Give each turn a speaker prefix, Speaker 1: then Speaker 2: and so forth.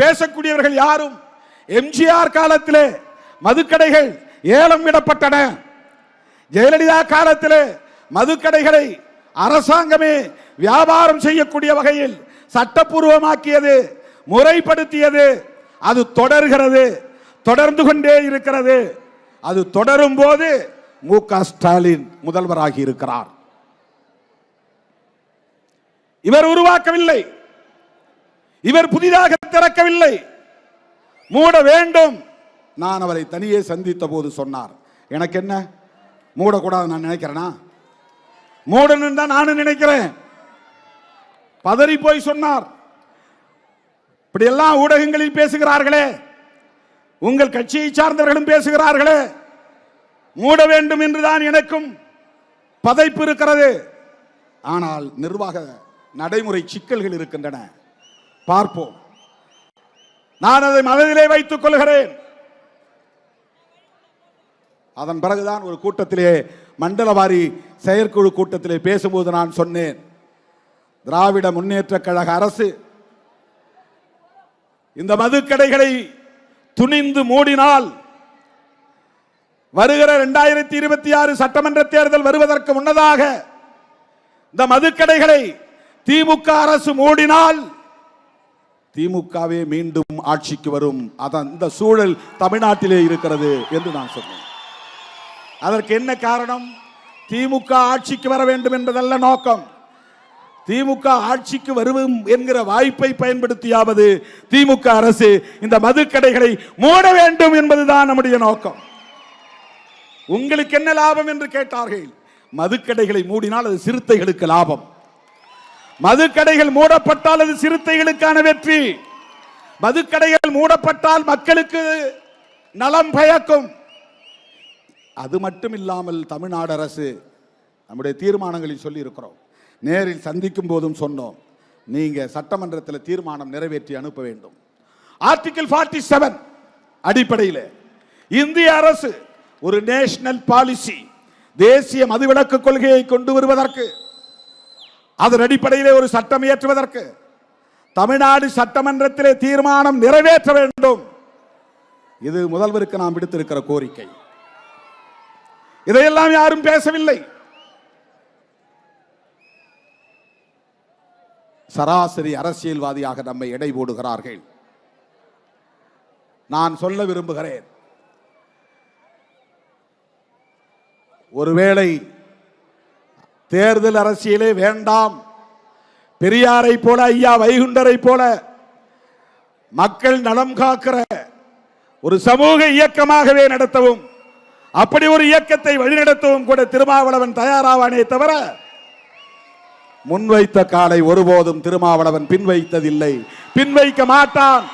Speaker 1: பேசக்கூடியவர்கள் யாரும் எம்ஜிஆர் காலத்திலே மதுக்கடைகள் ஏலம் விடப்பட்டன ஜெயலலிதா காலத்திலே மதுக்கடைகளை அரசாங்கமே வியாபாரம் செய்யக்கூடிய வகையில் சட்டப்பூர்வமாக்கியது முறைப்படுத்தியது. அது தொடர்கிறது தொடர்ந்து கொண்டே இருக்கிறது. அது தொடரும் போது மு க ஸ்டாலின் முதல்வராகி இருக்கிறார். இவர் உருவாக்கவில்லை. இவர் புதிதாக திறக்கவில்லை. மூட வேண்டும். நான் அவரை தனியே சந்தித்த போது சொன்னார். எனக்கு என்ன? மூடக்கூடாது நான் நினைக்கிறேனா? மூடணும் தான் நானும் நினைக்கிறேன். பதறி போய் சொன்னார். இப்படியெல்லாம் ஊடகங்களில் பேசுகிறார்களே. உங்கள் கட்சியை சார்ந்தவர்களும் பேசுகிறார்களே. மூட வேண்டும் என்றுதான் எனக்கும் பதைப்பு இருக்கிறது. ஆனால் நிர்வாக நடைமுறை சிக்கல்கள் இருக்கின்றன. பார்ப்போம். நான் அதை மனதிலே வைத்துக் கொள்கிறேன். அதன் பிறகுதான் ஒரு கூட்டத்திலே மண்டலவாரி செயற்குழு கூட்டத்திலே பேசும்போது நான் சொன்னேன். திராவிட முன்னேற்ற கழக அரசு இந்த மதுக்கடைகளை துணிந்து மூடினால் வருகிற இரண்டாயிரத்தி இருபத்தி ஆறு சட்டமன்ற தேர்தல் வருவதற்கு முன்னதாக இந்த மதுக்கடைகளை திமுக அரசு மூடினால் திமுகவே மீண்டும் ஆட்சிக்கு வரும். அதன் இந்த சூழல் தமிழ்நாட்டிலே இருக்கிறது என்று நான் சொன்னேன். அதற்கு என்ன காரணம்? திமுக ஆட்சிக்கு வர வேண்டும் என்பதல்ல நோக்கம். திமுக ஆட்சிக்கு வருவோம் என்கிற வாய்ப்பை பயன்படுத்தியாவது திமுக அரசு இந்த மதுக்கடைகளை மூட வேண்டும் என்பதுதான் நம்முடைய நோக்கம். உங்களுக்கு என்ன லாபம் என்று கேட்டார்கள்? மதுக்கடைகளை மூடினால் அது சிறுத்தைகளுக்கு லாபம். மதுக்கடைகள் மூடப்பட்டால் அது சிறுத்தைகளுக்கான வெற்றி. மதுக்கடைகள் மூடப்பட்டால் மக்களுக்கு நலம் பயக்கும். அது மட்டும் இல்லாமல் தமிழ்நாடு அரசு நம்முடைய தீர்மானங்களில் சொல்லி இருக்கிறோம் நேரில் சந்திக்கும் போதும் சொன்னோம். நீங்க சட்டமன்றத்தில் தீர்மானம் நிறைவேற்றி அனுப்ப வேண்டும். ஆர்டிகிள் 47 செவன் அடிப்படையில் இந்திய அரசு ஒரு நேஷனல் பாலிசி தேசிய மதுவிலக்கு கொள்கையை கொண்டு வருவதற்கு அதன் அடிப்படையிலே ஒரு சட்டம் இயற்றுவதற்கு தமிழ்நாடு சட்டமன்றத்திலே தீர்மானம் நிறைவேற்ற வேண்டும். இது முதல்வருக்கு நாம் விடுத்திருக்கிற கோரிக்கை. இதையெல்லாம் யாரும் பேசவில்லை. சராசரி அரசியல்வாதியாக நம்மை எடை போடுகிறார்கள். நான் சொல்ல விரும்புகிறேன். ஒருவேளை தேர்தல் அரசியலே வேண்டாம். பெரியாரை போல ஐயா வைகுண்டரை போல மக்கள் நலம் காக்கிற ஒரு சமூக இயக்கமாகவே நடத்தவும் அப்படி ஒரு இயக்கத்தை வழிநடத்தவும் கூட திருமாவளவன் தயாராவானே தவிர முன்வைத்த காலை ஒருபோதும் திருமாவளவன் பின்வைத்ததில்லை. பின்வைக்க மாட்டான்.